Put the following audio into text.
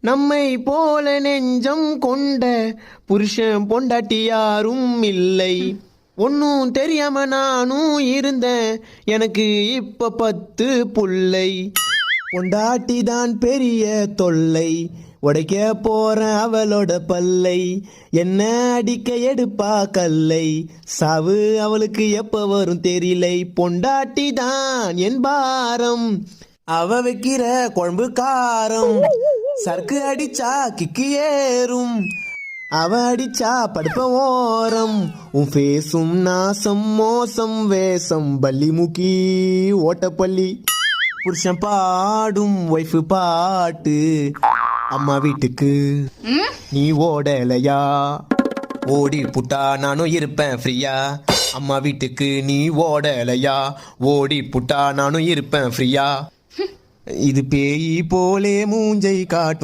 நம்மை போல நெஞ்சம் கொண்ட புருஷன் பொண்டாட்டி யாரும் இல்லை. ஒன்னும் தெரியாம நானும் இருந்தேன். எனக்கு இப்ப பத்து புள்ளை. பொண்டாட்டி தான் பெரிய தொல்லை. உடைக்க போறேன் அவளோட பல்லை. என்ன அடிக்க எடுப்பா கல்லை. சாவு அவளுக்கு எப்ப வரும் தெரியலை. பொண்டாட்டி தான் என் பாரம். அவ வைக்கிற குழம்பு காரம். சரக்கு அடிச்சா கிக்கு ஏறும். அவ அடிச்சா படுப்ப ஓரம். உன் ஃபேஸும் நாசம் மோசம் வேஷம். பல்லி முக்கி ஓட்டப்பள்ளி. புருஷன் பாடும் ஒய்ஃபு பாட்டு. அம்மா வீட்டுக்கு நீ ஓடலையா? ஓடி புட்டா நானும் இருப்பேன் ஃப்ரீயா அம்மா வீட்டுக்கு நீ ஓடலையா? ஓடி புட்டா நானும் இருப்பேன் ஃப்ரீயா இது பேயி போலே மூஞ்சை காட்டும்.